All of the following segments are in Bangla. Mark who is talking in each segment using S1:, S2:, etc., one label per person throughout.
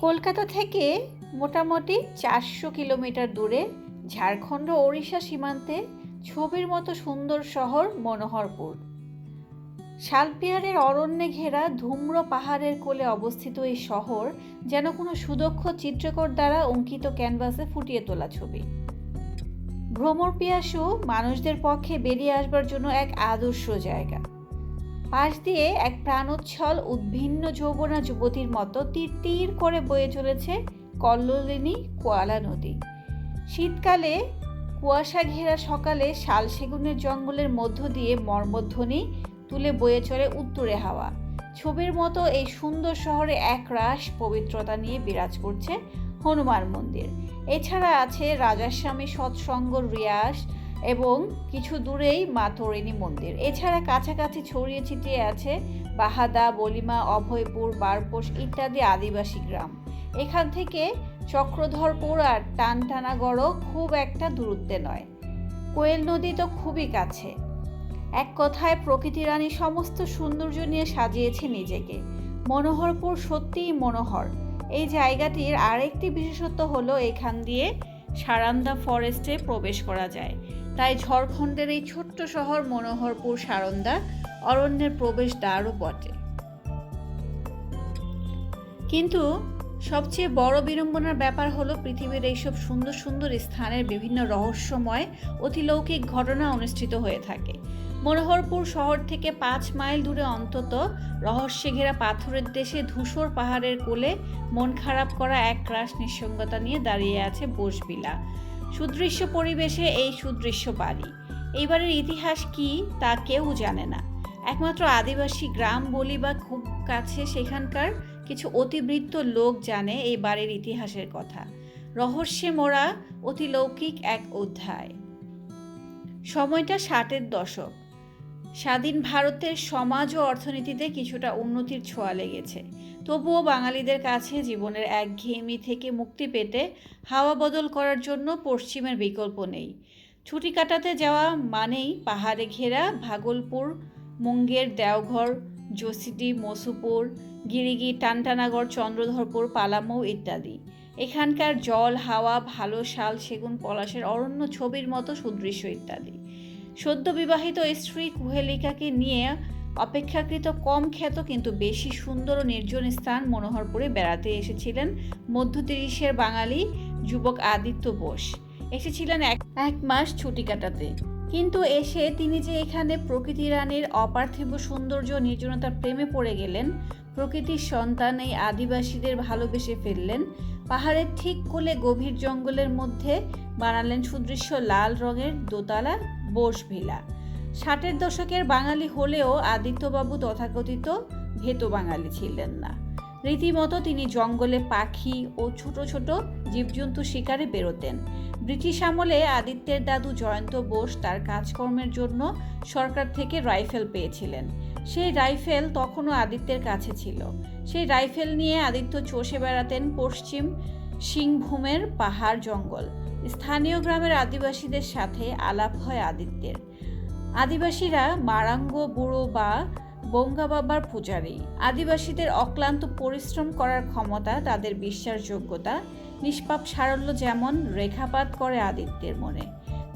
S1: কলকাতা থেকে মোটামুটি চারশো কিলোমিটার দূরে ঝাড়খণ্ড, ওড়িশা সীমান্তে ছবির মতো সুন্দর শহর মনোহরপুর। শালপিয়ারের অরণ্যে ঘেরা ধূম্র পাহাড়ের কোলে অবস্থিত এই শহর যেন কোনো সুদক্ষ চিত্রকর দ্বারা অঙ্কিত ক্যানভাসে ফুটিয়ে তোলা ছবি। ভ্রমণ পিয়াসু মানুষদের পক্ষে বেরিয়ে আসবার জন্য এক আদর্শ জায়গা। পাশ দিয়ে এক প্রাণোচ্ছল উদ্ভিন্ন যৌবনা যুবতীর মতো তীর তীর করে বয়ে চলেছে কল্লোলিনী কোয়ালা নদী। শীতকালে কুয়াশা ঘেরা সকালে শাল সেগুনের জঙ্গলের মধ্য দিয়ে মর্মধ্বনি তুলে বয়ে চলে উত্তরে হাওয়া। ছবির মতো এই সুন্দর শহরে একরাশ পবিত্রতা নিয়ে বিরাজ করছে হনুমান মন্দির। এছাড়া আছে রাজাস্বামী সৎসঙ্গ রিয়াস এবং কিছু দূরেই মা তরিণী মন্দির। এছাড়া কাছাকাছি ছড়িয়ে ছিটিয়ে আছে বাহাদা, বলিমা, অভয়পুর বারপোষ ইত্যাদি আদিবাসী গ্রাম। এখান থেকে চক্রধরপুর আর টানটানাগড়ও খুব একটা দূরত্বে নয়। কোয়েল নদী তো খুবই কাছে। এক কথায় প্রকৃতি রানী সমস্ত সৌন্দর্য নিয়ে সাজিয়েছে নিজেকে। মনোহরপুর সত্যিই মনোহর। এই জায়গাটির আরেকটি বিশেষত্ব হলো এখান দিয়ে সারান্দা ফরেস্টে প্রবেশ করা যায়। তাই ঝড়খণ্ডের এই ছোট্ট শহর মনোহরপুর, সারন্দা অরণ্যের প্রবেশ দ্বারও বটে। কিন্তু সবচেয়ে বড় বিড়ম্বনার ব্যাপার হলো পৃথিবীর এইসব সুন্দর সুন্দর স্থানের বিভিন্ন রহস্যময়, অতিলৌকিক ঘটনা অনুষ্ঠিত হয়ে থাকে। মনোহরপুর শহর থেকে পাঁচ মাইল দূরে অন্তত রহস্যে ঘেরা পাথরের দেশে ধূসর পাহাড়ের কোলে মন খারাপ করা এক ক্রাশ নিঃসঙ্গতা নিয়ে দাঁড়িয়ে আছে বোসবিলা। সুদৃশ্য পরিবেশে এই সুদৃশ্য বাড়ি এইবারের ইতিহাস কি তা কেউ জানে না। একমাত্র আদিবাসী গ্রাম বলি বা খুব কাছে সেখানকার কিছু অতিবৃত্ত লোক জানে এই বাড়ির ইতিহাসের কথা। রহস্যে মোড়া অতিলৌকিক এক অধ্যায়। সময়টা ষাটের দশক। স্বাধীন ভারতের সমাজ ও অর্থনীতিতে কিছুটা উন্নতির ছোঁয়া লেগেছে। তবুও বাঙালিদের কাছে জীবনের একঘেয়েমি থেকে মুক্তি পেতে হাওয়া বদল করার জন্য পশ্চিমের বিকল্প নেই। ছুটি কাটাতে যাওয়া মানেই পাহাড়ে ঘেরা ভাগলপুর, মুঙ্গের দেওঘর যোশিডি মসুপুর, গিরিগি, টানটানাগড়, চন্দ্রধরপুর, পালামৌ ইত্যাদি। এখানকার জল, হাওয়া, ভালো শাল, সেগুন, পলাশের অরণ্য, ছবির মতো সুদৃশ্য ইত্যাদি। সদ্য বিবাহিত স্ত্রী কুহেলিকাকে নিয়ে অপেক্ষাকৃত কম খ্যাত কিন্তু বেশি সুন্দর ও নির্জন স্থান মনোহরপুরে বেড়াতে এসেছিলেন মধ্য তিরিশের বাঙালি যুবক আদিত্য বোস। এসেছিলেন এক এক মাস ছুটি কাটাতে। কিন্তু এসে তিনি যে এখানে প্রকৃতি রানীর অপার্থিব সৌন্দর্য নির্জনতার প্রেমে পড়ে গেলেন, প্রকৃতির সন্তান এই আদিবাসীদের ভালোবেসে ফেললেন, পাহাড়ের ঠিক কোলে গভীর জঙ্গলের মধ্যে বানালেন সুদৃশ্য লাল রঙের দোতলা বোস ভিলা। ষাটের দশকের বাঙালি হলেও আদিত্যবাবু তথাকথিত ভেতো বাঙালি ছিলেন না। রীতিমতো তিনি জঙ্গলে পাখি ও ছোট ছোট জীবজন্তু শিকারে বেরোতেন। ব্রিটিশ আমলে আদিত্যের দাদু জয়ন্ত বোস তার কাজকর্মের জন্য সরকার থেকে রাইফেল পেয়েছিলেন। সেই রাইফেল তখনও আদিত্যের কাছে ছিল। সেই রাইফেল নিয়ে আদিত্য চষে বেড়াতেন পশ্চিম সিংভূমের পাহাড় জঙ্গল। স্থানীয় গ্রামের আদিবাসীদের সাথে আলাপ হয় আদিত্যের। আদিবাসীরা মারাঙ্গ, বুড়ো বা বঙ্গা বাবার পূজারী। আদিবাসীদের অক্লান্ত পরিশ্রম করার ক্ষমতা, তাদের বিশ্বাসযোগ্যতা, নিষ্পাপ সারল্য যেমন রেখাপাত করে আদিত্যের মনে,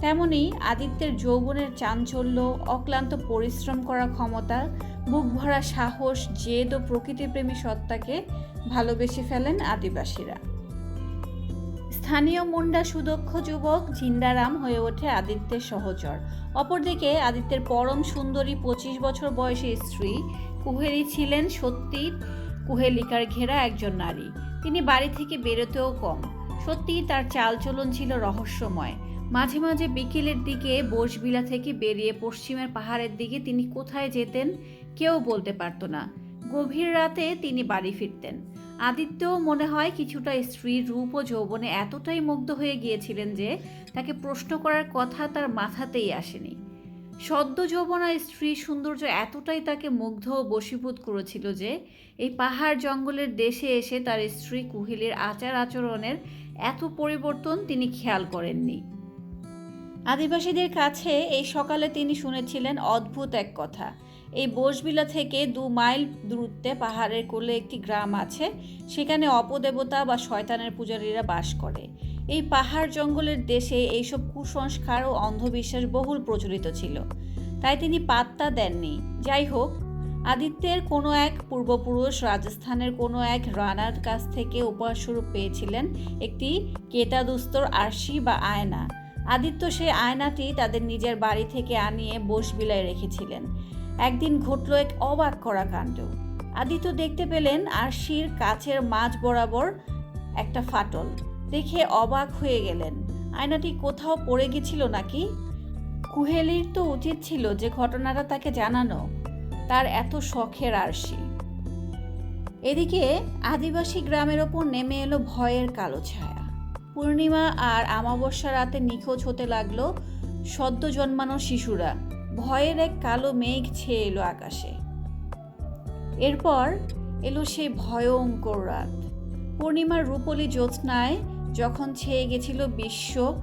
S1: তেমনি আদিত্যের যৌবনের চাঞ্চল্য, অক্লান্ত পরিশ্রম করার ক্ষমতা বুক ভরা সাহস, জেদ ও প্রকৃতিপ্রেমী সত্তাকে ভালোবেসে ফেলেন আদিবাসীরা। স্থানীয় মুন্ডা সুদক্ষ যুবক জিন্দারাম হয়ে ওঠে আদিত্যের সহচর। অপরদিকে আদিত্যের পরম সুন্দরী পঁচিশ বছর বয়সী স্ত্রী কুহেলি ছিলেন সত্যি কুহেলিকার ঘেরা একজন নারী। তিনি বাড়ি থেকে বেরোতেও কম। সত্যিই তার চালচলন ছিল রহস্যময়। মাঝে মাঝে বিকেলের দিকে বোসবিলা থেকে বেরিয়ে পশ্চিমের পাহাড়ের দিকে তিনি কোথায় যেতেন কেউ বলতে পারতো না। গভীর রাতে তিনি বাড়ি ফিরতেন। আদিত্যও মনে হয় কিছুটা স্ত্রীর রূপ ও যৌবনে এতটাই মুগ্ধ হয়ে গিয়েছিলেন যে তাকে প্রশ্ন করার কথা তার মাথাতেই আসেনি। সদ্য যৌবনা স্ত্রীর সৌন্দর্য এতটাই তাকে মুগ্ধ ও বশীভূত করেছিল যে এই পাহাড় জঙ্গলের দেশে এসে তার স্ত্রী কুহিলের আচার আচরণের এত পরিবর্তন তিনি খেয়াল করেননি। আদিবাসীদের কাছে এই সকালে তিনি শুনেছিলেন অদ্ভুত এক কথা। এই বোসবিলা থেকে দু মাইল দূরত্বে পাহাড়ের কোলে একটি গ্রাম আছে। সেখানে অপদেবতা বা শয়তানের পূজারীরা বাস করে। এই পাহাড় জঙ্গলের দেশে এইসব কুসংস্কার ও অন্ধবিশ্বাস বহুল প্রচলিত ছিল। তাই তিনি পাত্তা দেননি। যাই হোক, আদিত্যের কোনো এক পূর্বপুরুষ রাজস্থানের কোনো এক রানার কাছ থেকে উপহারস্বরূপ পেয়েছিলেন একটি কেতাদুস্তর আরশি বা আয়না। আদিত্য সেই আয়নাটি তাদের নিজের বাড়ি থেকে আনিয়ে বিলায় রেখেছিলেন। একদিন ঘটল এক অবাক করা কাণ্ড। আদিত্য দেখতে পেলেন আরশির কাছের মাঝ বরাবর একটা ফাটল। দেখে অবাক হয়ে গেলেন। আয়নাটি কোথাও পড়ে গেছিল নাকি? কুহেলির তো উচিত ছিল যে ঘটনাটা তাকে জানানো। তার এত শখের আরশি। এদিকে আদিবাসী গ্রামের ওপর নেমে এলো ভয়ের কালো ছায়া। পূর্ণিমা আর আমাবস্যা রাতে নিখোঁজ হতে লাগল সদ্য জন্মানো শিশুরা। ভয়ের এক কালো মেঘ ছেয়ে এলো আকাশে। এরপর এলো সেই ভয়ঙ্কর রাত। পূর্ণিমার রূপলি জ্যোৎস্নায় যখন ছেয়ে গেছিল বিশ্ব,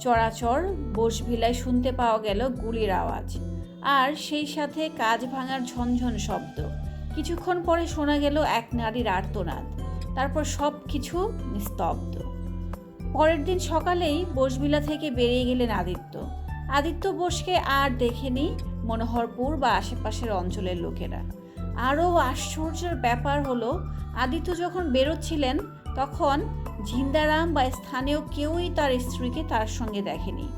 S1: চরাচর বসভিলায় শুনতে পাওয়া গেল গুলির আওয়াজ। আর সেই সাথে কাজ ভাঙার ঝনঝন শব্দ। কিছুক্ষণ পরে শোনা গেল এক নারীর আর্তনাদ। তারপর সব কিছু নিস্তব্ধ। পরের দিন সকালেই বসবিলা থেকে বেরিয়ে গেলেন আদিত্য। আদিত্য বোসকে আর দেখেনি মনোহরপুর বা আশেপাশের অঞ্চলের লোকেরা। আরও আশ্চর্যের ব্যাপার হলো, আদিত্য যখন বেরোচ্ছিলেন, তখন ঝিন্দারাম বা স্থানীয় কেউই তার স্ত্রীকে তার সঙ্গে দেখেনি।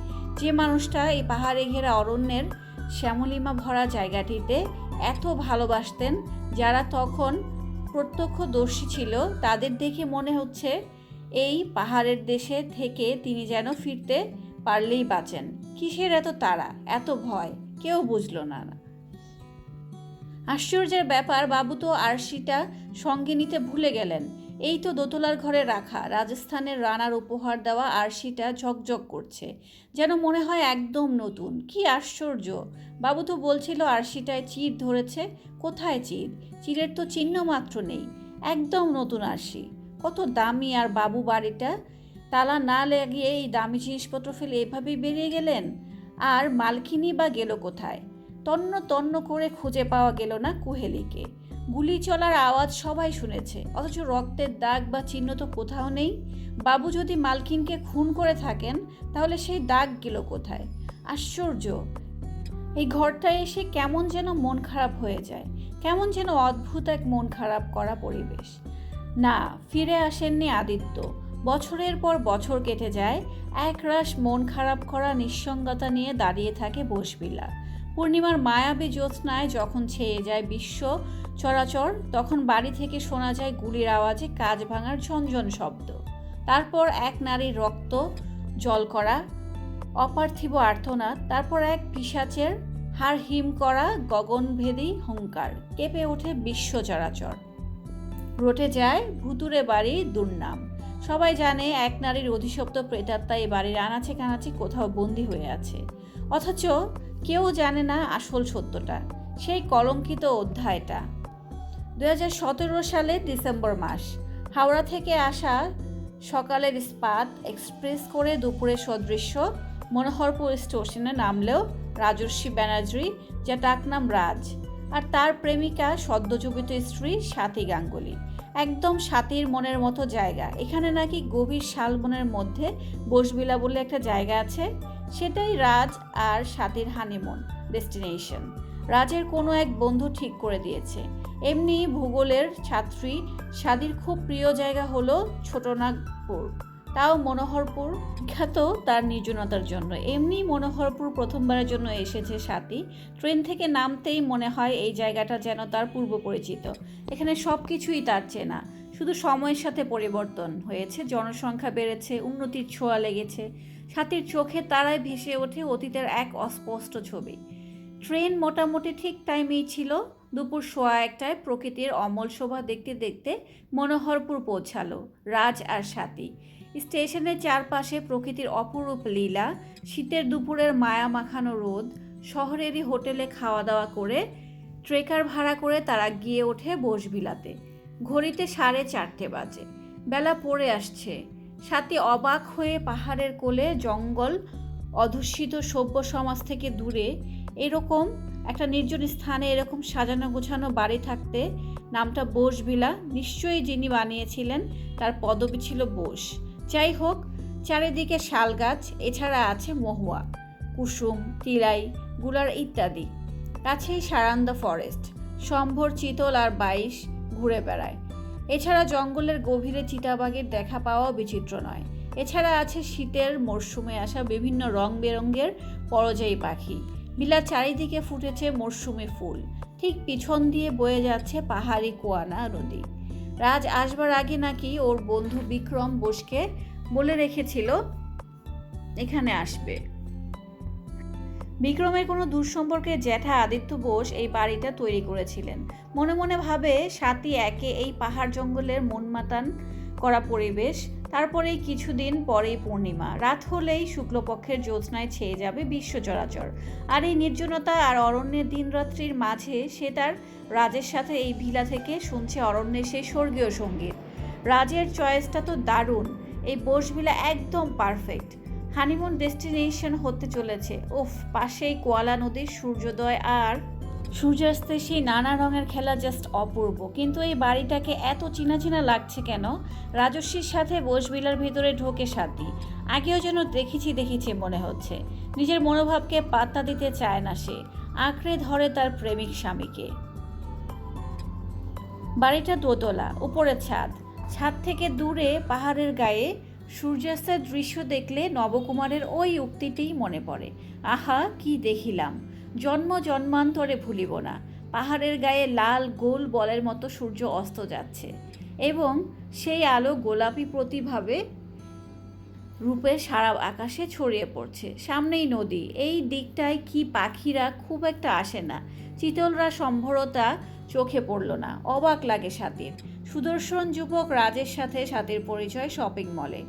S1: যে মানুষটা এই পাহাড়ে ঘেরা অরণ্যের শ্যামলিমা ভরা জায়গাটিতে এত ভালোবাসতেন, যারা তখন প্রত্যক্ষদর্শী ছিল, তাদের দেখে মনে হচ্ছে এই পাহাড়ের দেশে থেকে তিনি যেন ফিরতে পারলেই বাঁচেন। কিসের এত তাড়া, এত ভয়? কেউ বুঝল না। আশ্চর্যের ব্যাপার, বাবু তো আরশিটা সঙ্গে নিতে ভুলে গেলেন। এই তো দোতলার ঘরে রাখা, রাজস্থানের রানার উপহার দেওয়া আরশিটা ঝকঝক করছে। যেন মনে হয় একদম নতুন। কি আশ্চর্য! বাবু তো বলছিল আরশিটায় চির ধরেছে। কোথায় চির? চিরের তো চিহ্ন মাত্র নেই। একদম নতুন আরশি কত দামি আর বাবু বাড়িটা। তালা না লাগিয়ে এই দামি জিনিসপত্র ফেলে এভাবেই বেরিয়ে গেলেন? আর মালকিনি বা গেল কোথায়? তন্ন তন্ন করে খুঁজে পাওয়া গেল না কুহেলিকে। গুলি চলার আওয়াজ সবাই শুনেছে, অথচ রক্তের দাগ বা চিহ্ন তো কোথাও নেই। বাবু যদি মালকিনকে খুন করে থাকেন, তাহলে সেই দাগ গেল কোথায়? আশ্চর্য! এই ঘরটায় এসে কেমন যেন মন খারাপ হয়ে যায়, কেমন যেন অদ্ভুত এক মন খারাপ করা পরিবেশ। না, ফিরে আসেননি আদিত্য। বছরের পর বছর কেটে যায়, একরাশ মন খারাপ করা নিঃসঙ্গতা নিয়ে দাঁড়িয়ে থাকে বসবিলা। পূর্ণিমার মায়াবী জ্যোৎস্নায় যখন ছেয়ে যায় বিশ্ব চরাচর, তখন বাড়ি থেকে শোনা যায় গুলির আওয়াজে কাজ ভাঙার ঝনঝন শব্দ। তারপর এক নারীর রক্ত, জল করা, অপার্থিব আর্থনাদ তারপর এক পিসাচের হার হিম করা গগনভেদী হুঙ্কার, কেঁপে ওঠে বিশ্ব চরাচর। রটে যায় ভুতুরে বাড়ি দুর্নাম। সবাই জানে এক নারীর অধিশপ্ত প্রেতাত্মা এই বাড়ির আনাচে কানাচে কোথাও বন্দী হয়ে আছে। অথচ কেউ জানে না আসল সত্যটা। সেই কলঙ্কিত অধ্যায়টা। দু সালে ডিসেম্বর মাস। হাওড়া থেকে আসা সকালের ইস্পাত এক্সপ্রেস করে দুপুরের সদৃশ্য মনোহরপুর স্টেশনে নামলেও রাজর্ষি ব্যানার্জি যা ডাকনাম রাজ, আর তার প্রেমিকা সদ্যজীবিত স্ত্রী সাথী গাঙ্গুলি। একদম সাতির মনের মতো জায়গা। এখানে নাকি গভীর শালবনের মধ্যে বসবিলা বলে একটা জায়গা আছে। সেটাই রাজ আর সাতির হানিমুন ডেস্টিনেশন। রাজের কোনো এক বন্ধু ঠিক করে দিয়েছে। এমনি ভূগোলের ছাত্রী, সাদির খুব প্রিয় জায়গা হলো ছোটনাগপুর। তাও মনোহরপুর। বিখ্যাত তার নির্জনতার জন্য। এমনি মনোহরপুর প্রথমবারের জন্য এসেছে সাথী। ট্রেন থেকে নামতেই মনে হয় এই জায়গাটা যেন তার পূর্ব পরিচিত এখানে সব কিছুই তার চেনা। শুধু সময়ের সাথে পরিবর্তন হয়েছে, জনসংখ্যা বেড়েছে, উন্নতির ছোঁয়া লেগেছে। সাথীর চোখে তারায় ভেসে ওঠে অতীতের এক অস্পষ্ট ছবি। ট্রেন মোটামুটি ঠিক টাইমেই ছিল। দুপুর সোয়া একটায় প্রকৃতির অমল শোভা দেখতে দেখতে মনোহরপুর পৌঁছালো, রাজ আর সাথী। স্টেশনের চারপাশে প্রকৃতির অপরূপ লীলা, শীতের দুপুরের মায়া মাখানো রোদ, শহরেরই হোটেলে খাওয়া দাওয়া করে, ট্রেকার ভাড়া করে তারা গিয়ে ওঠে বসবিলাতে। ঘড়িতে সাড়ে চারটে বাজে। বেলা পড়ে আসছে। সাথে অবাক হয়ে পাহাড়ের কোলে জঙ্গল অধুষ্ঠিত সভ্য সমাজ থেকে দূরে, এরকম একটা নির্জন স্থানে এরকম সাজানো গোছানো বাড়ি থাকতে নামটা বোস ভিলা নিশ্চয়ই যিনি বানিয়েছিলেন, তার পদবি ছিল বোস। যাই হোক চারিদিকে শাল গাছ এছাড়া আছে মহুয়া, কুসুম, তিলাই, গুলার ইত্যাদি। কাছেই সারান্দা ফরেস্ট সম্ভর চিতল আর বাইশ ঘুরে বেড়ায়। এছাড়া জঙ্গলের গভীরে চিতাবাঘের দেখা পাওয়াও বিচিত্র নয়। এছাড়া আছে শীতের মরশুমে আসা বিভিন্ন রং বেরঙের পরজায়ী পাখি। বিলা চারিদিকে ফুটেছে মরশুমে ফুল। ঠিক পিছন দিয়ে বয়ে যাচ্ছে পাহাড়ি কোয়ানা নদী। রাজ আসবার আগে নাকি ওর বন্ধু বিক্রম বোসকে বলে রেখেছিল, এখানে আসবে। বিক্রমের কোনো দুঃসম্পর্কে জ্যাঠা আদিত্য বোস এই বাড়িটা তৈরি করেছিলেন। মনে মনে ভাবে সাতি একে এই পাহাড় জঙ্গলের মনমাতান করা পরিবেশ তারপরেই কিছুদিন পরেই পূর্ণিমা। রাত হলেই শুক্লপক্ষের জ্যোৎস্নায় ছেয়ে যাবে বিশ্ব চরাচর। আর এই নির্জনতা আর অরণ্যের দিনরাত্রির মাঝে সে তার রাজের সাথে এই ভিলা থেকে শুনছে অরণ্যের সেই স্বর্গীয় সংগীত। রাজের চয়েসটা তো দারুণ। এই বোসভিলা একদম পারফেক্ট হানিমুন ডেস্টিনেশন হতে চলেছে। উফ, পাশেই কোয়ালা নদীর সূর্যোদয় আর সূর্যাস্তের সেই নানা রঙের খেলা জাস্ট অপূর্ব। কিন্তু এই বাড়িটাকে এত চিনা চিনা লাগছে কেন? রাজস্বীর সাথে বোসবিলার ভিতরে ঢোকে সাথী আগেও যেন দেখেছি দেখেছি মনে হচ্ছে। নিজের মনোভাবকে পাত্তা দিতে চায় না সে। আঁকড়ে ধরে তার প্রেমিক স্বামীকে। বাড়িটা দোতলা উপরে ছাদ। ছাদ থেকে দূরে পাহাড়ের গায়ে সূর্যাস্তের দৃশ্য দেখলে নবকুমারের ওই উক্তিটিই মনে পড়ে। আহা, কি দেখিলাম! জন্ম জন্মান্তরে ভুলিব না। পাহাড়ের গায়ে লাল গোল বলের মতো সূর্য অস্ত যাচ্ছে এবং সেই আলো গোলাপি প্রতিভাবে রূপে সারা আকাশে ছড়িয়ে পড়ছে। সামনেই নদী। এই দিকটায় কি পাখিরা খুব একটা আসে না। চিতলরা সম্ভরতা চোখে পড়ল না। অবাক লাগে সাথীর সুদর্শন যুবক রাজের সাথে সাথীর পরিচয় শপিং মলে।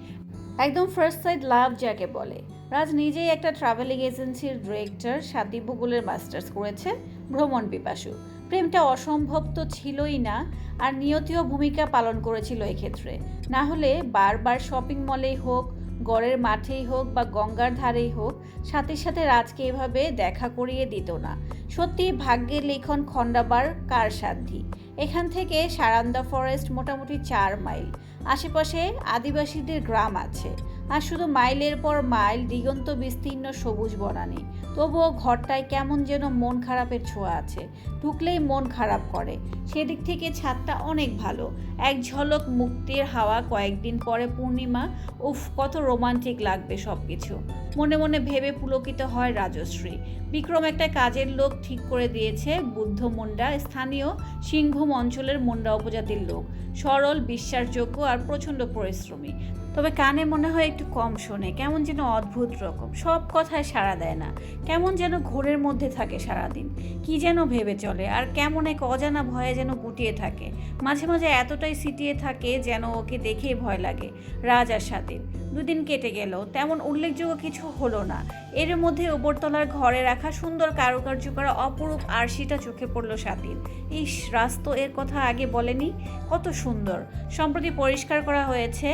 S1: একদম ফার্স্ট সাইড লাভ যাকে বলে। রাজ নিজেই একটা ট্রাভেলিং এজেন্সির ডিরেক্টর সাথী ভূগোলের মাস্টার্স করেছে, ভ্রমণ পিপাসু। প্রেমটা অসম্ভব তো ছিলই না, আর নিয়তীয় ভূমিকা পালন করেছিল এক্ষেত্রে। না হলে বারবার শপিং মলেই হোক, গড়ের মাঠেই হোক বা গঙ্গার ধারেই হোক, সাথে সাথে রাজকে এভাবে দেখা করিয়ে দিত না। সত্যি ভাগ্যের লিখন খণ্ডাবার কার সাধ্যি? এখান থেকে সারান্দা ফরেস্ট মোটামুটি চার মাইল আশেপাশে আদিবাসীদের গ্রাম আছে। আর শুধু মাইলের পর মাইল দিগন্ত বিস্তীর্ণ সবুজ বনানি। তবুও ঘরটায় কেমন যেন মন খারাপের ছোঁয়া আছে। ঢুকলেই মন খারাপ করে। সেদিক থেকে ছাদটা অনেক ভালো। এক ঝলক মুক্তির হাওয়া কয়েকদিন পরে পূর্ণিমা। উফ, কত রোমান্টিক লাগবে সব কিছু মনে মনে ভেবে পুলকিত হয় রাজশ্রী। বিক্রম একটা কাজের লোক ঠিক করে দিয়েছে বুদ্ধ মুন্ডা, স্থানীয় সিংভূম অঞ্চলের মুন্ডা উপজাতির লোক। সরল, বিশ্বাসযোগ্য আর প্রচণ্ড পরিশ্রমী। তবে কানে মনে হয় একটু কম শোনে। কেমন যেন অদ্ভুত রকম। সব কথায় সাড়া দেয় না। কেমন যেন ঘোরের মধ্যে থাকে সারাদিন। কি যেন ভেবে চলে। আর কেমন এক অজানা ভয়ে যেন গুটিয়ে থাকে। মাঝে মাঝে এতটাই সিটিয়ে থাকে যেন ওকে দেখেই ভয় লাগে। রাজার স্বাধীন দুদিন কেটে গেল। তেমন উল্লেখযোগ্য কিছু হলো না। এর মধ্যে উপরতলার ঘরে রাখা সুন্দর কারুকার্য করা অপরূপ আরশিটা চোখে পড়ল স্বাধীন। ইস, রাজ তো এর কথা আগে বলেনি? কত সুন্দর। সম্প্রতি পরিষ্কার করা হয়েছে,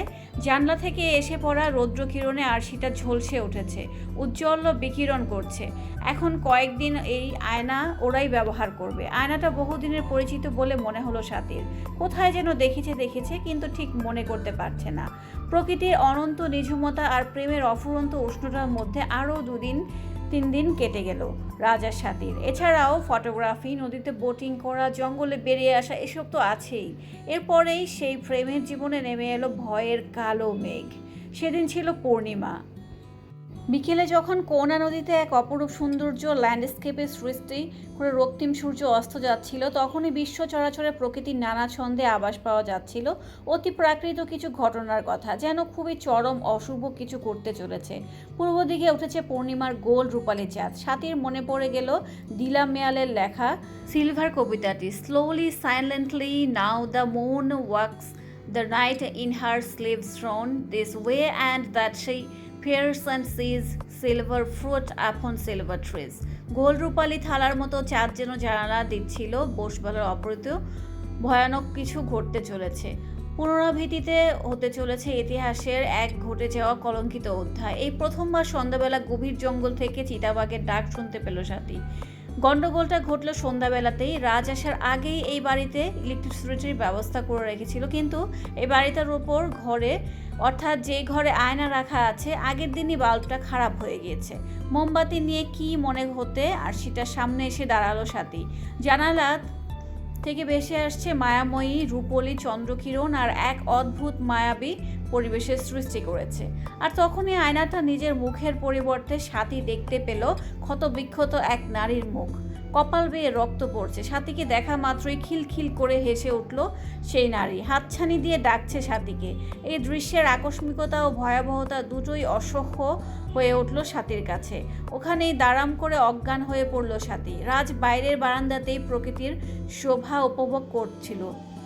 S1: জানলা থেকে এসে পড়া রৌদ্র রৌদ্রকিরণে আরশিটা ঝলসে উঠেছে, উজ্জ্বল বিকিরণ করছে। এখন কয়েকদিন এই আয়না ওরাই ব্যবহার করবে। আয়নাটা বহুদিনের পরিচিত বলে মনে হলো সাথীর কোথায় যেন দেখেছে দেখেছে, কিন্তু ঠিক মনে করতে পারছে না। প্রকৃতির অনন্ত নিঝুমতা আর প্রেমের অফুরন্ত উষ্ণতার মধ্যে আরও দুদিন, তিন দিন কেটে গেল রাজার সাথীর। এছাড়াও ফটোগ্রাফি, নদীতে বোটিং করা, জঙ্গলে বেরিয়ে আসা, এসব তো আছেই। এরপরেই সেই প্রেমের জীবনে নেমে এলো ভয়ের কালো মেঘ। সেদিন ছিল পূর্ণিমা। বিকেলে যখন কোনা নদীতে এক অপরূপ সৌন্দর্য ল্যান্ডস্কেপের সৃষ্টি করে রক্তিম সূর্য অস্ত যাচ্ছিল, তখনই বিশ্ব চরাচরে প্রকৃতির নানা ছন্দে আবাস পাওয়া যাচ্ছিল। অতি প্রাকৃত কিছু ঘটনার কথা, যেন খুবই চরম অশুভ কিছু করতে চলেছে। পূর্ব দিকে উঠেছে পূর্ণিমার গোল রূপালী চাঁদ। সাথীর মনে পড়ে গেল দিলা মেয়ালের লেখা, সিলভার কবিতাটি। Slowly silently now the moon walks the night in her sleeves thrown this way and that she peers and sees silver fruit upon silver trees গোল রূপালি থালার মতো চাঁদ যেন জানালা দিচ্ছিল, বসবালার অপরিত ভয়ানক কিছু ঘটতে চলেছে। পুনরাবৃত্তিতে হতে চলেছে ইতিহাসের এক ঘটে যাওয়া কলঙ্কিত অধ্যায়। এই প্রথমবার সন্ধ্যাবেলা গভীর জঙ্গল থেকে চিতাবাঘের ডাক শুনতে পেল সাথী। গন্ডগোলটা ঘটলো সন্ধ্যাবেলাতেই। রাজ আসার আগেই এই বাড়িতে ইলেকট্রিসিটির ব্যবস্থা করে রেখেছিল। কিন্তু এই বাড়িটার উপর ঘরে, অর্থাৎ যে ঘরে আয়না রাখা আছে, আগের দিনই বাল্বটা খারাপ হয়ে গিয়েছে। মোমবাতি নিয়ে কি মনে হতে? আর সেটা সামনে এসে দাঁড়াল সাথী। জানালা থেকে ভেসে আসছে মায়াময়ী, রূপলি, চন্দ্রকিরণ আর এক অদ্ভুত মায়াবী পরিবেশের সৃষ্টি করেছে। আর তখনই আয়নাটা নিজের মুখের পরিবর্তে সাথী দেখতে পেল ক্ষতবিক্ষত এক নারীর মুখ। কপাল বেয়ে রক্ত পড়ছে। সাথীকে দেখা মাত্রই খিলখিল করে হেসে উঠল সেই নারী। হাতছানি দিয়ে ডাকছে সাথীকে এই দৃশ্যের আকস্মিকতা ও ভয়াবহতা দুটোই অসহ্য হয়ে উঠল সাথীর কাছে। ওখানেই দাঁড়াম করে অজ্ঞান হয়ে পড়ল সাথী রাজ বাইরের বারান্দাতেই প্রকৃতির শোভা উপভোগ করছিল।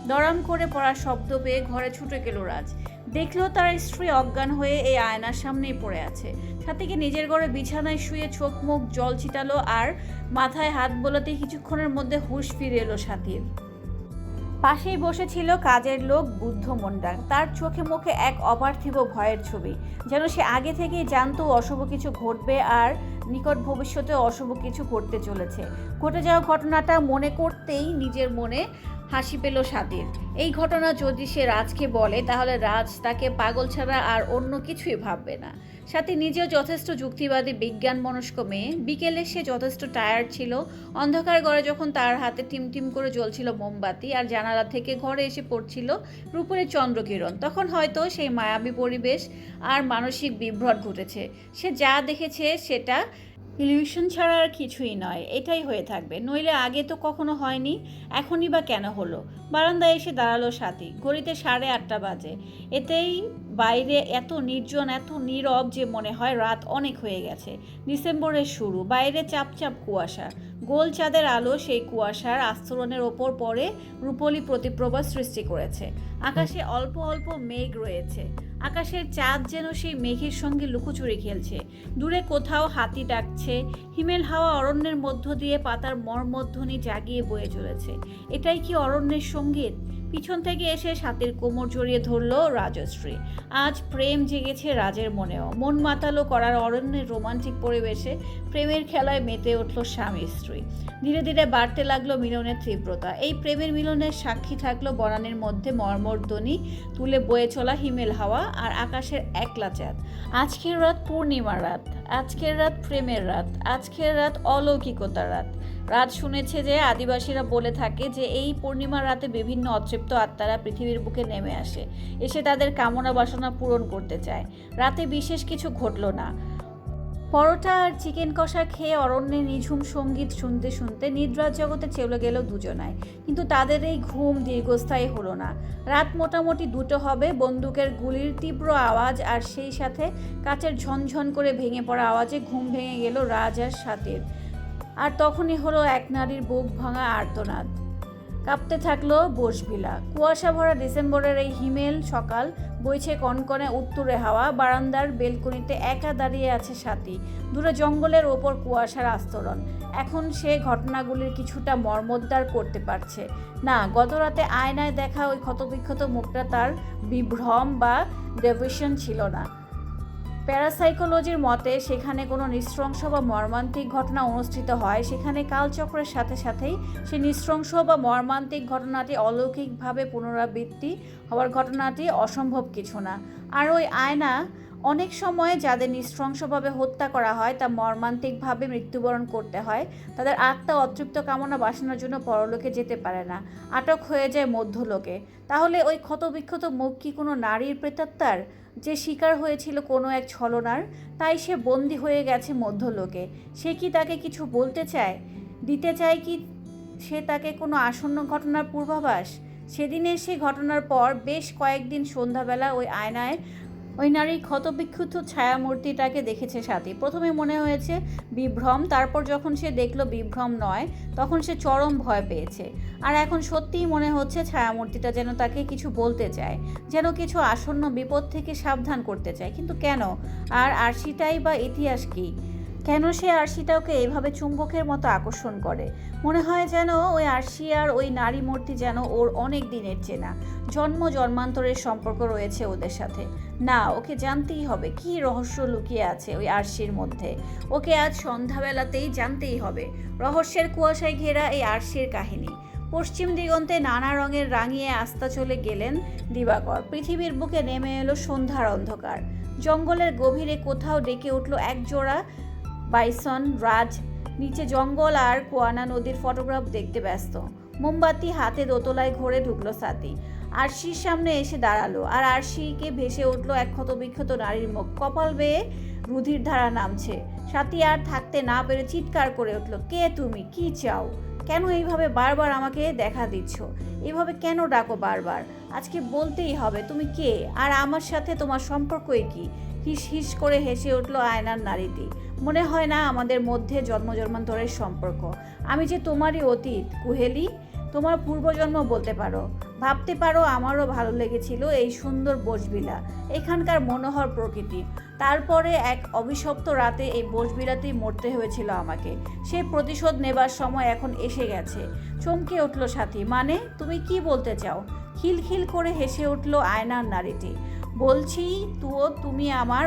S1: দরাম করে পড়া শব্দ পেয়ে ঘরে ছুটে গেল রাজ। দেখল তার স্ত্রী অজ্ঞান হয়ে এই আয়নার সামনেই পড়ে আছে। সাথীকে নিজের ঘরে বিছানায় শুয়ে চোখ মুখ জল ছিটালো আর মাথায় হাত বোলাতে কিছুক্ষণের মধ্যে হুঁশ ফিরে এলো সাথীর। পাশেই বসেছিল কাজের লোক বুদ্ধ মুন্ডা তার চোখে মুখে এক অপার্থিব ভয়ের ছবি। যেন সে আগে থেকেই জানতো অশুভ কিছু ঘটবে আর নিকট ভবিষ্যতে অশুভ কিছু ঘটতে চলেছে। ঘটে যাওয়া ঘটনাটা মনে করতেই নিজের মনে হাসি পেল সাথীর এই ঘটনা যদি সে রাজকে বলে, তাহলে রাজ তাকে পাগল ছাড়া আর অন্য কিছুই ভাববে না। সাথে নিজেও যথেষ্ট যুক্তিবাদী বিজ্ঞান মনস্ক মেয়ে। বিকেলে সে যথেষ্ট টায়ার্ড ছিল। অন্ধকার ঘরে যখন তার হাতে টিমটিম করে জ্বলছিল মোমবাতি আর জানালা থেকে ঘরে এসে পড়ছিল রূপের চন্দ্রকিরণ, তখন হয়তো সেই মায়াবী পরিবেশ আর মানসিক বিভ্রট ঘটেছে। সে যা দেখেছে সেটা ইলিউশন ছাড়া আর কিছুই নয়, এটাই হয়ে থাকবে। নইলে আগে তো কখনো হয়নি, এখনই বা কেন হলো? বারান্দায় এসে দাঁড়াল সাথী, ঘড়িতে সাড়ে আটটা বাজে। এতেই বাইরে এত নির্জন, এত নীরব যে মনে হয় রাত অনেক হয়ে গেছে। ডিসেম্বরের শুরু, বাইরে চাপচাপ কুয়াশা। গোল চাঁদের আলো সেই কুয়াশার আস্তরণের ওপর পড়ে রূপলি প্রতিপ্রভা সৃষ্টি করেছে। আকাশে অল্প অল্প মেঘ রয়েছে। আকাশের চাঁদ যেন সেই মেঘের সঙ্গে লুকোচুরি খেলছে। দূরে কোথাও হাতি ডাকছে, হিমেল হাওয়া অরণ্যের মধ্য দিয়ে পাতার মর্মধ্বনি জাগিয়ে বয়ে চলেছে। এটাই কি অরণ্যের সংগীত? পিছন থেকে এসে সাথের কোমর জড়িয়ে ধরল রাজশ্রী। আজ প্রেম জেগেছে রাজের মনেও। মন মাতালো করার অরণ্যের রোমান্টিক পরিবেশে প্রেমের খেলায় মেতে উঠল স্বামী স্ত্রী। ধীরে ধীরে বাড়তে লাগল মিলনের তীব্রতা। এই প্রেমের মিলনের সাক্ষী থাকল বনানের মধ্যে মর্মর্ধ্বনি তুলে বয়ে চলা হিমেল হাওয়া আর আকাশের একলা চাঁদ। আজকের রাত পূর্ণিমা রাত। আজকের রাত প্রেমের রাত, আজকের রাত অলৌকিকতার রাত। রাত শুনেছে যে আদিবাসীরা বলে থাকে যে এই পূর্ণিমার রাতে বিভিন্ন অতৃপ্ত আত্মারা পৃথিবীর বুকে নেমে আসে, এসে তাদের কামনা বাসনা পূরণ করতে চায়। রাতে বিশেষ কিছু ঘটল না। পরোটা আর চিকেন কষা খেয়ে অরণ্যে নিঝুম সংগীত শুনতে শুনতে নিদ্রার জগতে চলে গেল দুজনায় কিন্তু তাদের এই ঘুম দীর্ঘস্থায়ী হলো না। রাত মোটামুটি দুটো হবে, বন্দুকের গুলির তীব্র আওয়াজ আর সেই সাথে কাচের ঝনঝন করে ভেঙে পড়া আওয়াজে ঘুম ভেঙে গেল রাজ আর আর তখনই হলো এক নারীর বুক ভাঙা আর্তনাদ। কাঁপতে থাকল বসবিলা। কুয়াশা ভরা ডিসেম্বরের এই হিমেল সকাল বইছে কনকনে উত্তরে হাওয়া, বারান্দার বেলকনিতে একা দাঁড়িয়ে আছে সাথী। দূরে জঙ্গলের ওপর কুয়াশার আস্তরণ। এখন সে ঘটনাগুলির কিছুটা মর্মোদ্ধার করতে পারছে। না গত রাতে আয়নায় দেখা ওই ক্ষতবিক্ষত মুখটা তার বিভ্রম বা ডেভিশন ছিল না। প্যারাসাইকোলজির মতে, সেখানে কোনো নৃশংস বা মর্মান্তিক ঘটনা অনুষ্ঠিত হয়। সেখানে কালচক্রের সাথে সাথেই সেই নৃশংস বা মর্মান্তিক ঘটনাটি অলৌকিকভাবে পুনরাবৃত্তি হওয়ার ঘটনাটি অসম্ভব কিছু না। আর ওই আয়না অনেক সময় যাদের নৃশংসভাবে হত্যা করা হয়, তা মর্মান্তিকভাবে মৃত্যুবরণ করতে হয়। তাদের আত্মা অতৃপ্ত কামনা বাসনার জন্য পরলোকে যেতে পারে না। আটক হয়ে যায় মধ্যলোকে। তাহলে ওই ক্ষতবিক্ষত মুখ কি কোনো নারীর প্রেতাত্মার? যে শিকার হয়েছিল কোনো এক ছলনার, তাই সে বন্দি হয়ে গেছে মধ্যলোকে। সে কি তাকে কিছু বলতে চায়? দিতে চায় কি সে তাকে কোনো আসন্ন ঘটনার পূর্বাভাস? সেদিনের সেই ঘটনার পর বেশ কয়েকদিন সন্ধ্যাবেলা ওই আয়নায় ওই নারীর ক্ষতবিক্ষুব্ধ ছায়ামূর্তিটাকে দেখেছে সাথী। প্রথমে মনে হয়েছে বিভ্রম, তারপর যখন সে দেখল বিভ্রম নয়, তখন সে চরম ভয় পেয়েছে। আর এখন সত্যিই মনে হচ্ছে ছায়ামূর্তিটা যেন তাকে কিছু বলতে চায়, যেন কিছু আসন্ন বিপদ থেকে সাবধান করতে চায়। কিন্তু কেন? আর আরশিটাই বা ইতিহাস কি? কেন সে আরশিটা ওকে এইভাবে চুম্বকের মতো আকর্ষণ করে? মনে হয় যেন ওই আরশি আর ওই নারী মূর্তি যেন ওর অনেক দিনের চেনা। জন্ম জন্মান্তরের সম্পর্ক রয়েছে ওদের সাথে। না, ওকে জানতেই হবে। কি রহস্য লুকিয়ে আছে ওই আরশির মধ্যে? ওকে আজ সন্ধ্যাবেলাতেই জানতেই হবে। রহস্যের কুয়াশায় ঘেরা এই আরশির কাহিনী। পশ্চিম দিগন্তে নানা রঙের রাঙিয়ে আস্তা চলে গেলেন দিবাকর। পৃথিবীর বুকে নেমে এলো সন্ধ্যার অন্ধকার। জঙ্গলের গভীরে কোথাও ডেকে উঠল এক জোড়া বাইসন, রাজ, নিচে জঙ্গল আর কোয়ানা নদীর ফটোগ্রাফ দেখতে ব্যস্ত। মোমবাতি হাতে দোতলায় ঘোরে ঢুকলো সাথী। আরশির সামনে এসে দাঁড়াল আর আরশিকে ভেসে উঠল এক ক্ষতবিক্ষত নারীর মুখ। কপাল বেয়ে রুধির ধারা নামছে। সাথী আর থাকতে না পেরে চিৎকার করে উঠল, কে তুমি? কি চাও? কেন এইভাবে বারবার আমাকে দেখা দিচ্ছ? এভাবে কেন ডাকো বারবার? আজকে বলতেই হবে, তুমি কে? আর আমার সাথে তোমার সম্পর্কই কি? হিস হিস করে হেসে উঠল আয়নার নারীটি। মনে হয় না আমাদের মধ্যে জন্ম জন্মান্তরের সম্পর্ক। আমি যে তোমারই অতীত, কুহেলি, তোমার পূর্বজন্ম বলতে পারো। ভাবতে পারো আমারও ভালো লেগেছিল এই সুন্দর বসবিলা, এখানকার মনোহর প্রকৃতি। তারপরে এক অভিশপ্ত রাতে এই বসবিলাতেই মরতে হয়েছিল আমাকে। সে প্রতিশোধ নেবার সময় এখন এসে গেছে। চমকে উঠল সাথী মানে তুমি কি বলতে চাও? খিলখিল করে হেসে উঠল আয়নার নারীটি। বলছি তুও তুমি আমার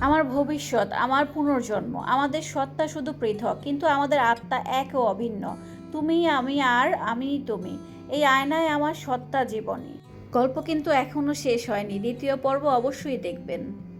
S1: আমার ভবিষ্যৎ, আমার পুনর্জন্ম, আমাদের সত্তা শুধু পৃথক, কিন্তু আমাদের আত্মা এক ও অভিন্ন। তুমি, আমি, আর, আমি, তুমি। এই আয়নায় আমার সত্তা জীবনী। গল্প কিন্তু এখনও শেষ হয়নি। দ্বিতীয় পর্ব অবশ্যই দেখবেন।